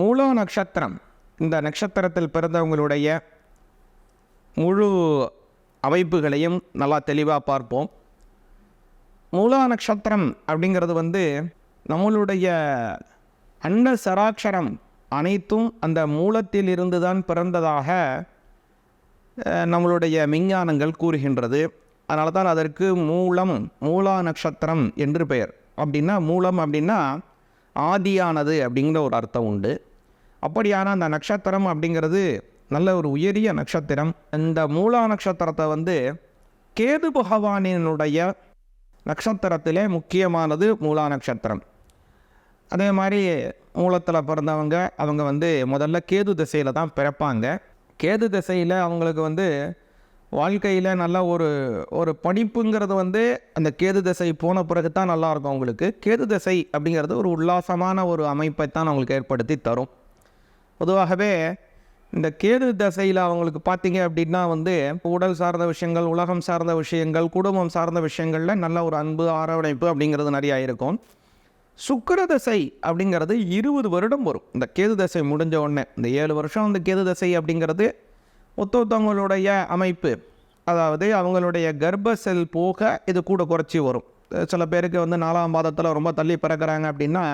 மூலோ நட்சத்திரம் இந்த நட்சத்திரத்தில் பிறந்தவங்களுடைய முழு அமைப்புகளையும் நல்லா தெளிவாக பார்ப்போம். மூலா நட்சத்திரம் அப்படிங்கிறது வந்து நம்மளுடைய அண்ட சராட்சரம் அனைத்தும் அந்த மூலத்தில் இருந்து தான் பிறந்ததாக நம்மளுடைய விஞ்ஞானங்கள் கூறுகின்றது. அதனால தான் அதற்கு மூலம் மூலா நட்சத்திரம் என்று பெயர். அப்படின்னா மூலம் அப்படின்னா ஆதியானது அப்படிங்கிற ஒரு அர்த்தம் உண்டு. அப்படியான அந்த நட்சத்திரம் அப்படிங்கிறது நல்ல ஒரு உயரிய நட்சத்திரம். இந்த மூலா நட்சத்திரத்தை வந்து கேது பகவானினுடைய நட்சத்திரத்திலே முக்கியமானது மூலா நட்சத்திரம். அதே மாதிரி மூலத்தில் பிறந்தவங்க அவங்க வந்து முதல்ல கேது திசையில் தான் பிறப்பாங்க. கேது திசையில் அவங்களுக்கு வந்து வாழ்க்கையில் நல்ல ஒரு ஒரு படிப்புங்கிறது வந்து அந்த கேது திசை போன பிறகு தான் நல்லாயிருக்கும் அவங்களுக்கு. கேது திசை அப்படிங்கிறது ஒரு உல்லாசமான ஒரு அமைப்பை தான் அவங்களுக்கு ஏற்படுத்தி தரும். பொதுவாகவே இந்த கேது தசையில் அவங்களுக்கு பார்த்தீங்க அப்படின்னா வந்து உடல் சார்ந்த விஷயங்கள் உலகம் சார்ந்த விஷயங்கள் குடும்பம் சார்ந்த விஷயங்களில் நல்ல ஒரு அன்பு ஆரவணைப்பு அப்படிங்கிறது நிறையா இருக்கும். சுக்கர தசை அப்படிங்கிறது இருபது வருடம் வரும். இந்த கேது தசை முடிஞ்ச உடனே இந்த ஏழு வருஷம் இந்த கேது தசை அப்படிங்கிறது ஒத்தொத்தவங்களுடைய அமைப்பு. அதாவது அவங்களுடைய கர்ப்ப செல் போக இது கூட குறைச்சி வரும். சில பேருக்கு வந்து நாலாம் பாதத்தில் ரொம்ப தள்ளி பிறக்கிறாங்க அப்படின்னா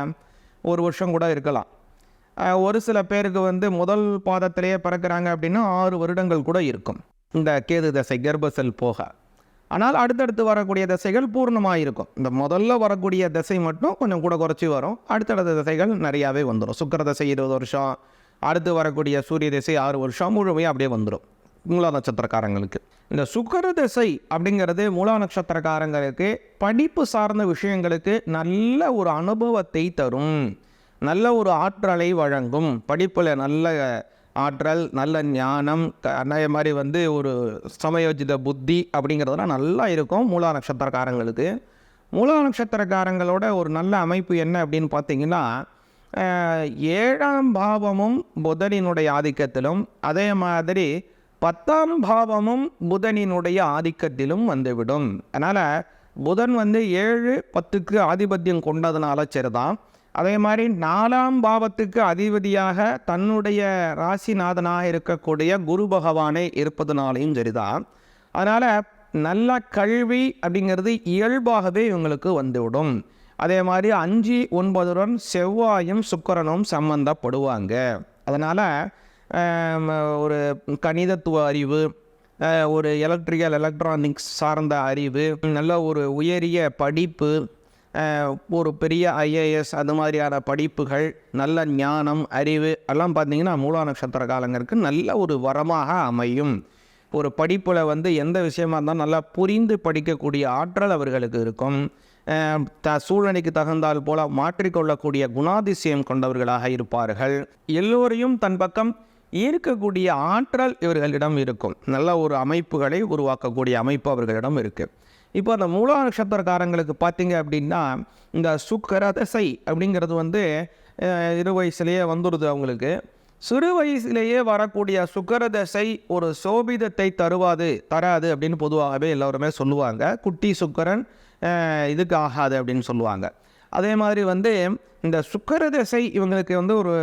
ஒரு வருஷம் கூட இருக்கலாம். ஒரு சில பேருக்கு வந்து முதல் பாதத்திலேயே பிறக்கிறாங்க அப்படின்னா ஆறு வருடங்கள் கூட இருக்கும். இந்த கேது தசை கர்ப்பசல் போக. ஆனால் அடுத்தடுத்து வரக்கூடிய தசைகள் பூர்ணமாக இருக்கும். இந்த முதல்ல வரக்கூடிய தசை மட்டும் கொஞ்சம் கூட குறைச்சி வரும். அடுத்தடுத்த தசைகள் நிறையாவே வந்துடும் சுக்கர தசை இருபது வருஷம். அடுத்து வரக்கூடிய சூரிய தசை ஆறு வருஷம். முழுமையாக அப்படியே வந்துடும் மூலா நட்சத்திரக்காரங்களுக்கு. இந்த சுக்கர தசை அப்படிங்கிறது மூலா நட்சத்திரக்காரங்களுக்கு படிப்பு சார்ந்த விஷயங்களுக்கு நல்ல ஒரு அனுபவத்தை தரும். நல்ல ஒரு ஆற்றலை வழங்கும். படிப்பில் நல்ல ஆற்றல் நல்ல ஞானம் க- அதே மாதிரி வந்து ஒரு சமயோஜித புத்தி அப்படிங்கிறதுலாம் நல்லா இருக்கும் மூலா நட்சத்திரக்காரங்களுக்கு. மூலா நட்சத்திரக்காரங்களோட ஒரு நல்ல அமைப்பு என்ன அப்படின்னு பார்த்தீங்கன்னா ஏழாம் பாவமும் புதனினுடைய ஆதிக்கத்திலும் அதே மாதிரி பத்தாம் பாவமும் புதனினுடைய ஆதிக்கத்திலும் வந்துவிடும். அதனால் புதன் வந்து ஏழு பத்துக்கு ஆதிபத்தியம் கொண்டதுனால சரிதான். அதே மாதிரி நாலாம் பாவத்துக்கு அதிபதியாக தன்னுடைய ராசிநாதனாக இருக்கக்கூடிய குரு பகவானே இருப்பதுனாலையும் சரிதான் அதனால் நல்ல கல்வி அப்படிங்கிறது இயல்பாகவே இவங்களுக்கு வந்துவிடும். அதே மாதிரி அஞ்சு ஒன்பதுடன் செவ்வாயும் சுக்கரனும் சம்பந்தப்படுவாங்க. அதனால் ஒரு கணிதத்துவ அறிவு ஒரு எலக்ட்ரிக்கல் எலக்ட்ரானிக்ஸ் சார்ந்த அறிவு நல்ல ஒரு உயரிய படிப்பு ஒரு பெரிய ஐஏஎஸ் அது மாதிரியான படிப்புகள் நல்ல ஞானம் அறிவு எல்லாம் பார்த்தீங்கன்னா மூலா நட்சத்திர காலங்களுக்கு நல்ல ஒரு வரமாக அமையும். ஒரு படிப்பில் வந்து எந்த விஷயமா இருந்தாலும் நல்லா புரிந்து படிக்கக்கூடிய ஆற்றல் அவர்களுக்கு இருக்கும். த சூழ்நிலைக்கு தகுந்தால் போல மாற்றிக்கொள்ளக்கூடிய குணாதிசயம் கொண்டவர்களாக இருப்பார்கள். எல்லோரையும் தன் பக்கம் ஈர்க்கக்கூடிய ஆற்றல் இவர்களிடம் இருக்கும். நல்ல ஒரு அமைப்புகளை உருவாக்கக்கூடிய அமைப்பு அவர்களிடம் இருக்குது இப்போ அந்த மூலா நட்சத்திரக்காரங்களுக்கு பார்த்தீங்க அப்படின்னா இந்த சுக்கர தசை அப்படிங்கிறது வந்து இரு வயசுலேயே வந்துடுது அவங்களுக்கு. சிறு வயசுலேயே வரக்கூடிய சுக்கர தசை ஒரு சோபிதத்தை தருவாது தராது அப்படின்னு பொதுவாகவே எல்லோருமே சொல்லுவாங்க. குட்டி சுக்கரன் இதுக்கு ஆகாது அப்படின்னு சொல்லுவாங்க. அதே மாதிரி வந்து இந்த சுக்கர தசை இவங்களுக்கு வந்து ஒரு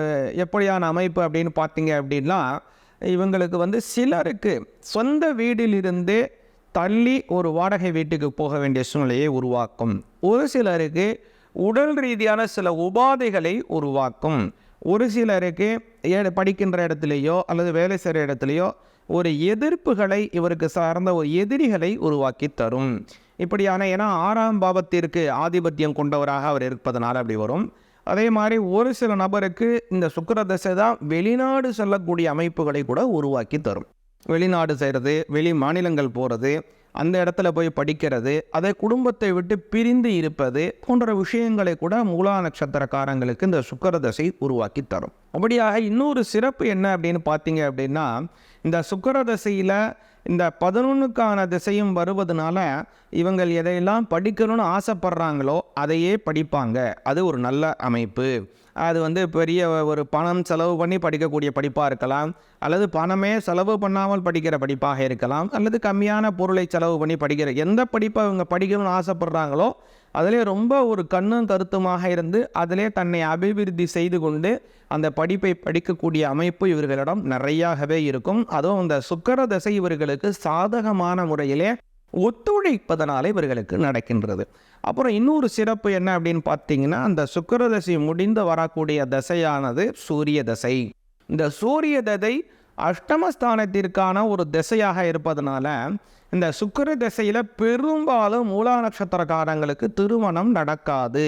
எப்படியான அமைப்பு அப்படின்னு பார்த்தீங்க அப்படின்னா இவங்களுக்கு வந்து சிலருக்கு சொந்த வீட்டிலிருந்து தள்ளி ஒரு வாடகை வீட்டுக்கு போக வேண்டிய சூழ்நிலையை உருவாக்கும். ஒரு சிலருக்கு உடல் ரீதியான சில உபாதைகளை உருவாக்கும். ஒரு சிலருக்கு ஏ படிக்கின்ற இடத்துலையோ அல்லது வேலை செய்கிற இடத்துலையோ ஒரு எதிர்ப்புகளை இவருக்கு சார்ந்த ஒரு எதிரிகளை உருவாக்கி தரும். இப்படியான ஏன்னா ஆறாம் பாவத்திற்கு ஆதிபத்தியம் கொண்டவராக அவர் இருப்பதனால் அப்படி வரும். அதே மாதிரி ஒரு சில நபருக்கு இந்த சுக்கர தசை தான் வெளிநாடு செல்லக்கூடிய அமைப்புகளை கூட உருவாக்கி தரும். வெளிநாடு செய்கிறது வெளி மாநிலங்கள் போகிறது அந்த இடத்துல போய் படிக்கிறது அதை குடும்பத்தை விட்டு பிரிந்து இருப்பது போன்ற விஷயங்களை கூட மூலா நட்சத்திரக்காரங்களுக்கு இந்த சுக்கர தசை உருவாக்கி தரும். அப்படியாக இன்னொரு சிறப்பு என்ன அப்படின்னு பார்த்தீங்க அப்படின்னா இந்த சுக்கர தசையில் இந்த பதினொன்றுக்கான திசையும் வருவதனால இவங்கள் எதையெல்லாம் படிக்கணும்னு ஆசைப்படுறாங்களோ அதையே படிப்பாங்க. அது ஒரு நல்ல அமைப்பு. அது வந்து பெரிய ஒரு பணம் செலவு பண்ணி படிக்கக்கூடிய படிப்பாக இருக்கலாம். அல்லது பணமே செலவு பண்ணாமல் படிக்கிற படிப்பாக இருக்கலாம். அல்லது கம்மியான பொருளை செலவு பண்ணி படிக்கிற எந்த படிப்பை இவங்க படிக்கணும்னு ஆசைப்படுறாங்களோ அதிலே ரொம்ப ஒரு கண்ணும் கருத்துமாக இருந்து அதிலே தன்னை அபிவிருத்தி செய்து கொண்டு அந்த படிப்பை படிக்கக்கூடிய அமைப்பு இவர்களிடம் நிறையாகவே இருக்கும். அதுவும் அந்த சுக்கர தசை இவர்களுக்கு சாதகமான முறையிலே ஒத்துழைப்பதனால இவர்களுக்கு நடக்கின்றது. அப்புறம் இன்னொரு சிறப்பு என்ன அப்படின்னு பார்த்தீங்கன்னா அந்த சுக்கர தசை முடிந்து வரக்கூடிய தசையானது சூரிய தசை. இந்த சூரிய தசை அஷ்டமஸ்தானத்திற்கான ஒரு திசையாக இருப்பதனால இந்த சுக்கர திசையில் பெரும்பாலும் மூலா நட்சத்திரக்காரங்களுக்கு திருமணம் நடக்காது.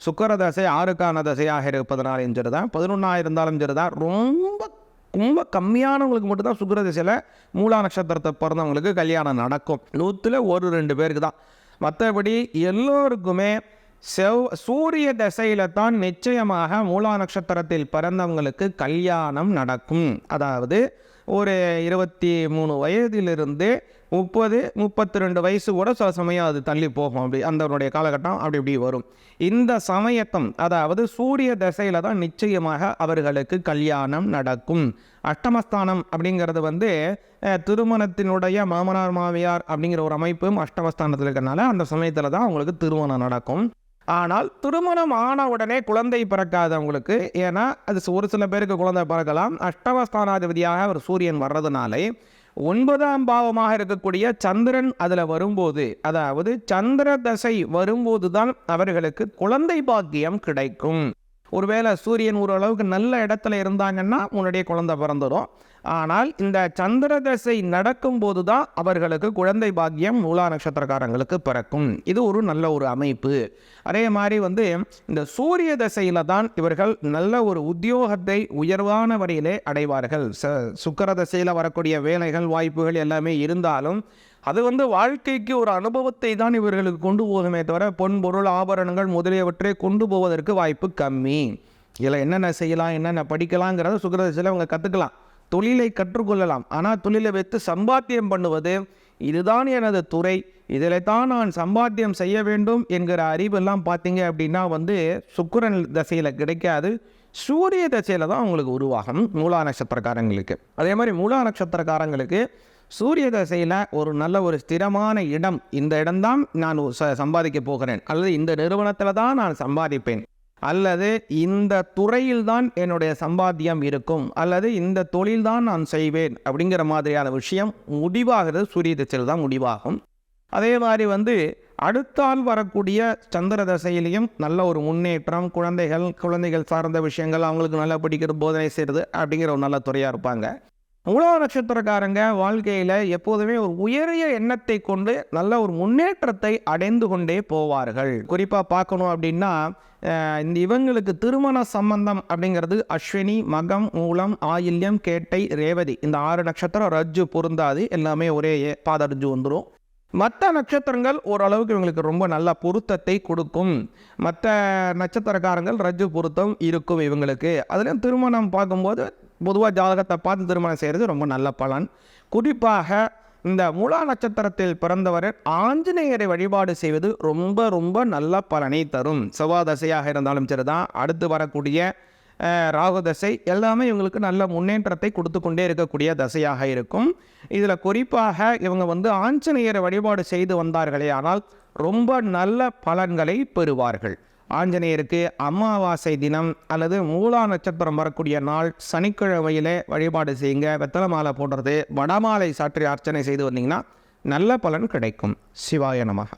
சுக்கர தசை ஆறுக்கான தசையாக இருப்பதனாலும் சரிதான் பதினொன்றாக இருந்தாலும் சரிதான் ரொம்ப ரொம்ப கம்மியானவங்களுக்கு மட்டும்தான் சுக்கர திசையில் மூலா நட்சத்திரத்தை பிறந்தவங்களுக்கு கல்யாணம் நடக்கும். நூற்றில் ஒரு ரெண்டு பேருக்கு தான். மற்றபடி எல்லோருக்குமே செவ் சூரிய தசையில் தான் நிச்சயமாக மூலா நட்சத்திரத்தில் பிறந்தவங்களுக்கு கல்யாணம் நடக்கும். அதாவது ஒரு இருபத்தி மூணு வயதிலிருந்து முப்பது முப்பத்தி ரெண்டு வயசு கூட சில சமயம் அது தள்ளி போகும். அப்படி அந்தனுடைய காலகட்டம் அப்படி இப்படி வரும். இந்த சமயத்தம் அதாவது சூரிய தசையில் தான் நிச்சயமாக அவர்களுக்கு கல்யாணம் நடக்கும். அஷ்டமஸ்தானம் அப்படிங்கிறது வந்து திருமணத்தினுடைய மாமனார் மாமியார் அப்படிங்கிற ஒரு அமைப்பும் அஷ்டமஸ்தானத்தில் இருக்கிறனால அந்த சமயத்தில் தான் அவங்களுக்கு திருமணம் நடக்கும். ஆனால் திருமணம் ஆன உடனே குழந்தை பிறக்காதவங்களுக்கு ஏன்னா அது ஒரு சில பேருக்கு குழந்தை பிறக்கலாம். அஷ்டமஸ்தானாதிபதியாக ஒரு சூரியன் வர்றதுனாலே ஒன்பதாம் பாவமாக இருக்கக்கூடிய சந்திரன் அதில் வரும்போது அதாவது சந்திர தசை வரும்போது தான் அவர்களுக்கு குழந்தை பாக்கியம் கிடைக்கும். ஒருவேளை சூரியன் ஓரளவுக்கு நல்ல இடத்துல இருந்தாங்கன்னா முன்னாடியே குழந்தை பிறந்துடும் ஆனால் இந்த சந்திர தசை நடக்கும்போது தான் அவர்களுக்கு குழந்தை பாக்கியம் மூலா நட்சத்திரக்காரங்களுக்கு பிறக்கும். இது ஒரு நல்ல ஒரு அமைப்பு. அதே மாதிரி வந்து இந்த சூரிய தசையில் தான் இவர்கள் நல்ல ஒரு உத்தியோகத்தை உயர்வான வழியிலே அடைவார்கள். ச சுக்கர தசையில் வரக்கூடிய வேலைகள் வாய்ப்புகள் எல்லாமே இருந்தாலும் அது வந்து வாழ்க்கைக்கு ஒரு அனுபவத்தை தான் இவர்களுக்கு கொண்டு போகுதுமே தவிர பொன் பொருள் ஆபரணங்கள் முதலியவற்றை கொண்டு போவதற்கு வாய்ப்பு கம்மி. இதில் என்னென்ன செய்யலாம் என்னென்ன படிக்கலாங்கிறத சுக்கரதசையில் அவங்க கற்றுக்கலாம் தொழிலை கற்றுக்கொள்ளலாம். ஆனால் தொழிலை வைத்து சம்பாத்தியம் பண்ணுவது இதுதான் எனது துறை. இதில் தான் நான் சம்பாத்தியம் செய்ய வேண்டும் என்கிற அறிவெல்லாம் பார்த்தீங்க அப்படின்னா வந்து சுக்கரன் தசையில் கிடைக்காது. சூரிய தசையில் தான் அவங்களுக்கு உருவாகும் மூலா நட்சத்திரக்காரங்களுக்கு. அதே மாதிரி மூலா நட்சத்திரக்காரங்களுக்கு சூரிய தசையில் ஒரு நல்ல ஒரு ஸ்திரமான இடம் இந்த இடம்தான் நான் ச சம்பாதிக்க போகிறேன். அல்லது இந்த நிறுவனத்தில் தான் நான் சம்பாதிப்பேன். அல்லது இந்த துறையில்தான் என்னுடைய சம்பாத்தியம் இருக்கும். அல்லது இந்த தொழில்தான் நான் செய்வேன் அப்படிங்கிற மாதிரியான விஷயம் முடிவாகிறது. சூரிய தசையில் தான் முடிவாகும். அதே மாதிரி வந்து அடுத்தால் வரக்கூடிய சந்திர தசையிலையும் நல்ல ஒரு முன்னேற்றம் குழந்தைகள் குழந்தைகள் சார்ந்த விஷயங்கள் அவங்களுக்கு நல்லா பிடிக்கிற போதனை செய்கிறது அப்படிங்கிற ஒரு நல்ல துறையாக இருப்பாங்க. மூலவ நட்சத்திரக்காரங்க வாழ்க்கையில் எப்போதுமே ஒரு உயரிய எண்ணத்தை கொண்டு நல்ல ஒரு முன்னேற்றத்தை அடைந்து கொண்டே போவார்கள். குறிப்பாக பார்க்கணும் அப்படின்னா இந்த இவங்களுக்கு திருமண சம்பந்தம் அப்படிங்கிறது அஸ்வினி மகம் மூலம் ஆயில்யம் கேட்டை ரேவதி. இந்த ஆறு நட்சத்திரம் ரஜ்ஜு பொருந்தாது எல்லாமே ஒரே ஏ- வந்துடும் மற்ற நட்சத்திரங்கள் ஓரளவுக்கு இவங்களுக்கு ரொம்ப நல்ல பொருத்தத்தை கொடுக்கும். மற்ற நட்சத்திரக்காரங்கள் ரஜ்ஜு பொருத்தம் இருக்கும் இவங்களுக்கு. அதுலேயும் திருமணம் பார்க்கும்போது பொதுவாக ஜாதகத்தை பார்த்து திருமணம் செய்கிறது ரொம்ப நல்ல பலன். குறிப்பாக இந்த மூலா நட்சத்திரத்தில் பிறந்தவர் ஆஞ்சநேயரை வழிபாடு செய்வது ரொம்ப ரொம்ப நல்ல பலனை தரும். செவ்வாய் தசையாக இருந்தாலும் சரிதான். அடுத்து வரக்கூடிய அஹ், ராகு தசை எல்லாமே இவங்களுக்கு நல்ல முன்னேற்றத்தை கொடுத்து கொண்டே இருக்கக்கூடிய தசையாக இருக்கும். இதில் குறிப்பாக இவங்க வந்து ஆஞ்சநேயரை வழிபாடு செய்து வந்தார்களே ஆனால் ரொம்ப நல்ல பலன்களை பெறுவார்கள். ஆஞ்சநேயருக்கு அமாவாசை தினம் அல்லது மூலா நட்சத்திரம் வரக்கூடிய நாள் சனிக்கிழமையில் வழிபாடு செய்யுங்க. வெத்தலை மாலை போடுறது வடமாலை சாற்றி அர்ச்சனை செய்து வந்தீங்கன்னா நல்ல பலன் கிடைக்கும். சிவாய நமகா